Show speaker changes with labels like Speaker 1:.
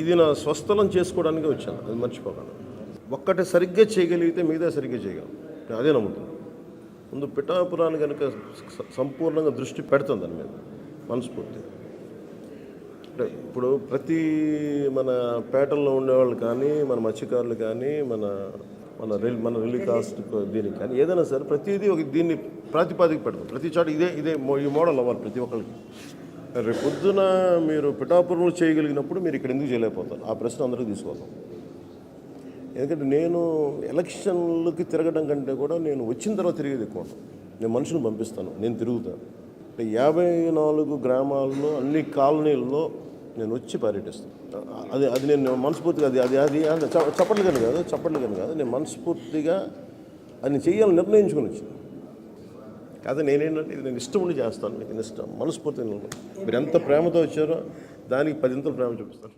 Speaker 1: ఇది నా స్వస్థలం చేసుకోవడానికి వచ్చాను. అది మర్చిపోకండి. ఒక్కటి సరిగ్గా చేయగలిగితే మిగతా సరిగ్గా చేయగలను నేను అదే నమ్ముతున్నాను ముందు పిఠాపురాన్ని కనుక సంపూర్ణంగా దృష్టి పెడుతుంది దాని మీద. మనస్ఫూర్తి అంటే ఇప్పుడు ప్రతి మన పేటల్లో ఉండేవాళ్ళు కానీ మన మత్స్యకారులు కానీ మన మన రిల్ మన రిలీ కాస్ట్ దీనికి కానీ ఏదైనా సరే ప్రతిదీ ఒక దీన్ని ప్రాతిపాదిక పెడతాం. ప్రతి చోట ఇదే ఇదే ఈ మోడల్ అవ్వాలి ప్రతి ఒక్కరికి రేపు పొద్దున మీరు పిఠాపురంలో చేయగలిగినప్పుడు మీరు ఇక్కడ ఎందుకు చేయలేకపోతారు? ఆ ప్రశ్న అందరికీ తీసుకొద్దాం ఎందుకంటే నేను ఎలక్షన్లకి తిరగడం కంటే కూడా నేను వచ్చిన తర్వాత తిరిగేది ఎక్కువ. నేను మనుషులు పంపిస్తాను నేను తిరుగుతాను. అంటే యాభై నాలుగు గ్రామాల్లో అన్ని కాలనీల్లో నేను వచ్చి పర్యటిస్తాను. అది అది నేను మనస్ఫూర్తిగా అది అది అది చప్పట్లు కానీ కాదు చప్పట్లు కానీ కాదు. నేను మనస్ఫూర్తిగా అది చేయాలని చెయ్యాలని నిర్ణయించుకుని వచ్చాను. కాదు నేనేంటంటే ఇది నేను ఇష్టం ఉండి చేస్తాను మీకు ఇష్టం మనస్ఫూర్తి మీరు ఎంత ప్రేమతో వచ్చారో దానికి పదింతలు ప్రేమ చూపిస్తాను.